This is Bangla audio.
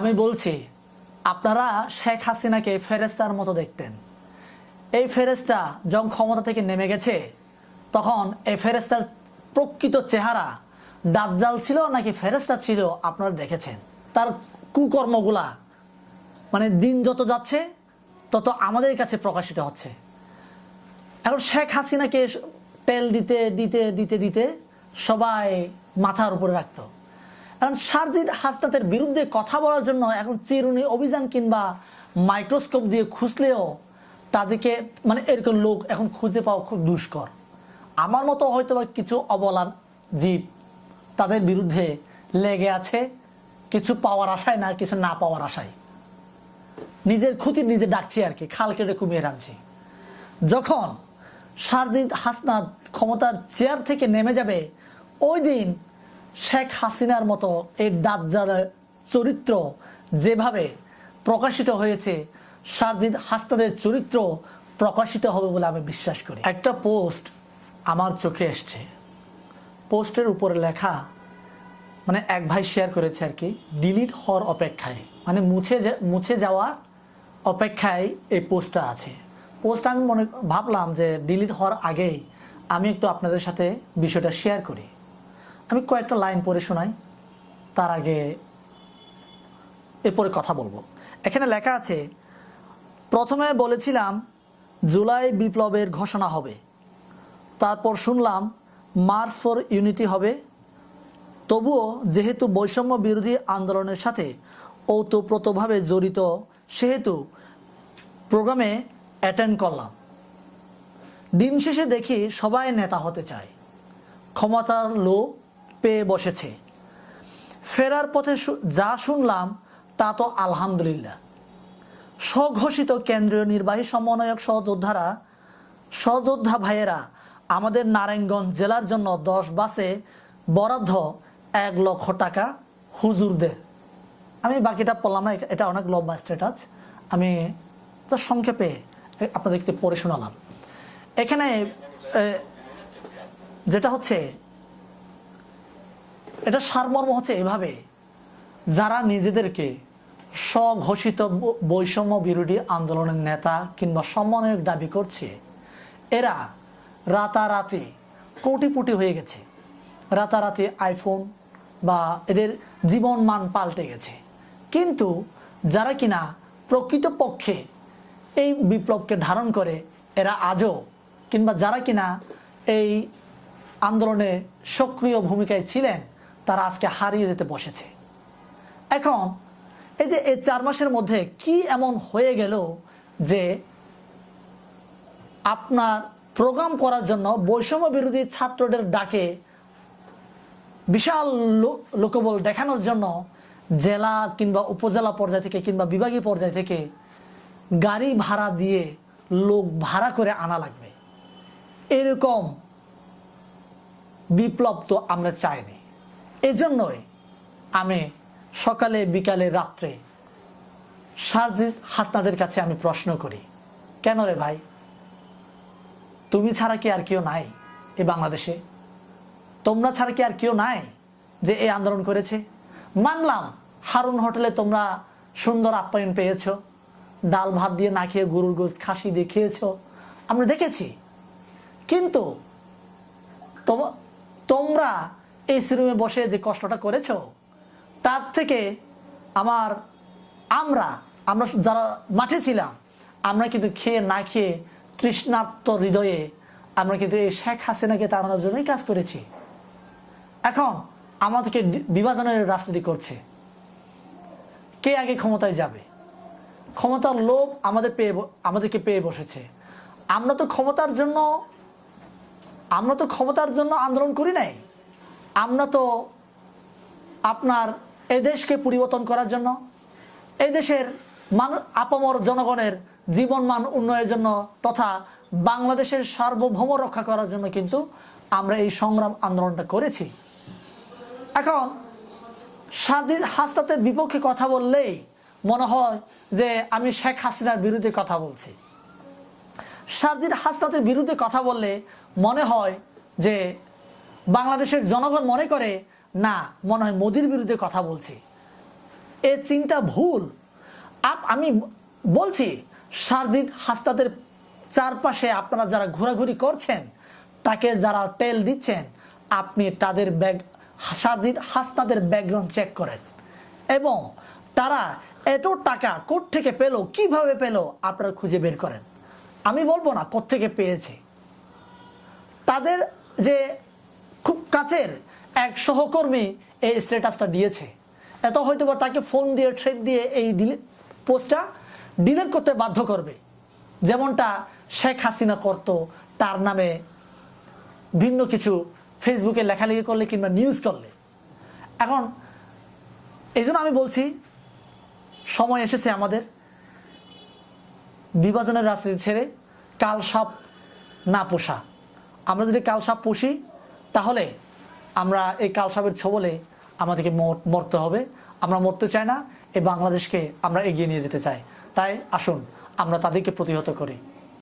আমি বলছি, আপনারা শেখ হাসিনাকে ফেরেস্তার মতো দেখতেন। এই ফেরেস্তা যখন ক্ষমতা থেকে নেমে গেছে, তখন এই ফেরেস্তার প্রকৃত চেহারা দাজ্জাল ছিল নাকি ফেরেস্তা ছিল আপনারা দেখেছেন। তার কুকর্মগুলা মানে দিন যত যাচ্ছে, তত আমাদের কাছে প্রকাশিত হচ্ছে। এখন শেখ হাসিনাকে তেল দিতে দিতে দিতে দিতে সবাই মাথার উপরে রাখতো। এখন সার্জিদ হাসনাতের বিরুদ্ধে কথা বলার জন্য এখন চিরুনি অভিযান কিংবা মাইক্রোস্কোপ দিয়ে খুঁজলেও তাদেরকে মানে এরকম লোক এখন খুঁজে পাওয়া খুব দুষ্কর। আমার মতো হয়তো কিছু অবলান জীব তাদের বিরুদ্ধে লেগে আছে, কিছু পাওয়ার আশায় না, কিছু না পাওয়ার আশায়। নিজের ক্ষতি নিজে ডাকছি আর কি খাল কেটে কুমিয়ে রাখছি। যখন সারজিদ হাসনাত ক্ষমতার চেয়ার থেকে নেমে যাবে, ওই দিন শেখ হাসিনার মতো এই দাজ্জালের চরিত্র যেভাবে প্রকাশিত হয়েছে, সারজিদ হাসনাদের চরিত্র প্রকাশিত হবে বলে আমি বিশ্বাস করি। একটা পোস্ট আমার চোখে এসছে। পোস্টের উপরে লেখা মানে এক ভাই শেয়ার করেছে আর কি ডিলিট হওয়ার অপেক্ষায় মানে মুছে মুছে যাওয়ার অপেক্ষায় এই পোস্টটা আছে। পোস্ট আমি মনে, ভাবলাম যে ডিলিট হওয়ার আগেই আমি একটু আপনাদের সাথে বিষয়টা শেয়ার করি। আমি কয়েকটা লাইন পড়ে শোনাই, তার আগে এরপরে কথা বলব। এখানে লেখা আছে, প্রথমে বলেছিলাম, জুলাই বিপ্লবের ঘোষণা হবে। তারপর শুনলাম, মার্চ ফর ইউনিটি হবে। তবুও যেহেতু বৈষম্য বিরোধী আন্দোলনের সাথে ওতপ্রোতভাবে জড়িত, সেহেতু প্রোগ্রামে অ্যাটেন্ড করলাম। দিন শেষে দেখি সবাই নেতা হতে চায়। ক্ষমতার লোভ পেয়ে বসেছে। ফেরার পথে যা শুনলাম, তা তো আলহামদুলিল্লাহ। স্বঘোষিত কেন্দ্রীয় নির্বাহী সমন্বয়ক সহযোদ্ধারা, সহযোদ্ধা ভাইয়েরা, আমাদের নারায়ণগঞ্জ জেলার জন্য দশ বাসে বরাদ্দ এক লক্ষ টাকা হুজুরদের। আমি বাকিটা পড়লাম না, এটা অনেক লম্বা স্ট্যাটাস আমি তার সংক্ষেপে আপনাদেরকে পড়ে শোনালাম। এখানে যেটা হচ্ছে এটা সারমর্ম হচ্ছে এভাবে। যারা নিজেদেরকে স্বঘোষিত বৈষম্য বিরোধী আন্দোলনের নেতা কিংবা সমন্বয়ক দাবি করছে, এরা রাতারাতি কোটিপুটি হয়ে গেছে। রাতারাতি আইফোন বা এদের জীবন মান পাল্টে গেছে। কিন্তু যারা কিনা প্রকৃতপক্ষে এই বিপ্লবকে ধারণ করে, এরা আজও কিংবা যারা কিনা এই আন্দোলনে সক্রিয় ভূমিকায় ছিলেন তারা আজকে হারিয়ে যেতে বসেছে। এখন, এই যে এই চার মাসের মধ্যে কি এমন হয়ে গেল যে আপনার প্রোগ্রাম করার জন্য বৈষম্য বিরোধী ছাত্রদের ডাকে বিশাল লোকবল দেখানোর জন্য জেলা কিংবা উপজেলা পর্যায় থেকে কিংবা বিভাগীয় পর্যায় থেকে গাড়ি ভাড়া দিয়ে লোক ভাড়া করে আনা লাগবে। এরকম বিপ্লব তো আমরা চাইনি। এজন্যই আমি সকালে, বিকালে, রাত্রে সার্জিস হাসনাদের কাছে আমি প্রশ্ন করি, কেন রে ভাই? তুমি ছাড়া কি আর কেউ নাই এ বাংলাদেশে? তোমরা ছাড়া কি আর কেউ নাই যে এই আন্দোলন করেছে? মানলাম হারুন হোটেলে তোমরা সুন্দর আপ্যায়ন পেয়েছ, ডাল ভাত দিয়ে না খেয়ে গরুর গোস্ত, খাসি দিয়ে খেয়েছো, আমরা দেখেছি। কিন্তু তোম- তোমরা এই রুমে বসে যে কষ্টটা করেছ, তার থেকে আমার আমরা আমরা যারা মাঠে ছিলাম, আমরা কিন্তু খেয়ে না খেয়ে তৃষ্ণার্ত হৃদয়ে আমরা কিন্তু এই শেখ হাসিনাকে তাড়ানোর জন্যই কাজ করেছি। এখন আমাদেরকে বিভাজনের রাজনীতি করছে। কে আগে ক্ষমতায় যাবে? ক্ষমতার লোভ আমাদের পেয়ে আমাদেরকে পেয়ে বসেছে। আমরা তো ক্ষমতার জন্য, আমরা তো ক্ষমতার জন্য আন্দোলন করি নাই। আমরা তো আপনার এই দেশকে পরিবর্তন করার জন্য এই দেশের মান, আপামর জনগণের জীবনমান উন্নয়নের জন্য তথা বাংলাদেশের সার্বভৌম রক্ষা করার জন্য কিন্তু আমরা এই সংগ্রাম আন্দোলনটা করেছি। এখন সাজিদ হাসনাতের বিপক্ষে কথা বললেই মনে হয় যে আমি শেখ হাসিনার বিরুদ্ধে কথা বলছি। সারজিদ হাসনাতের বিরুদ্ধে কথা বললে মনে হয় যে বাংলাদেশের জনগণ মনে করে, না, মনে হয় মোদির বিরুদ্ধে কথা বলছি। এ চিন্তা ভুল। আপ- আমি বলছি সারজিৎ হাসনাদের চারপাশে আপনারা যারা ঘোরাঘুরি করছেন, তাকে যারা টেল দিচ্ছেন, আপনি তাদের ব্যাগ সারজিৎ হাসনাদের ব্যাকগ্রাউন্ড চেক করেন। এবং তারা এত টাকা থেকে পেল, কীভাবে পেল, আপনারা খুঁজে বের করেন। আমি বলব না থেকে পেয়েছে। তাদের যে কাছের এক সহকর্মী এই স্ট্যাটাসটা দিয়েছে। এত হয়তো বা তাকে ফোন দিয়ে ট্রেড দিয়ে এই পোস্টটা ডিলিট করতে বাধ্য করবে। যেমনটা শেখ হাসিনা করত, তার নামে ভিন্ন কিছু ফেসবুকে লেখালেখি করলে কিংবা নিউজ করলে। এখন এই আমি বলছি, সময় এসেছে আমাদের বিভাজনের রাজনীতি ছেড়ে কাল সাপ না পোষা। আমরা যদি কাল সাপ পুষি তাহলে আমরা এই কালসাবের ছোবলে আমাদেরকে মর- মরতে হবে। আমরা মরতে চাই না, এই বাংলাদেশকে আমরা এগিয়ে নিয়ে যেতে চাই। তাই আসুন, আমরা তাদেরকে প্রতিহত করি।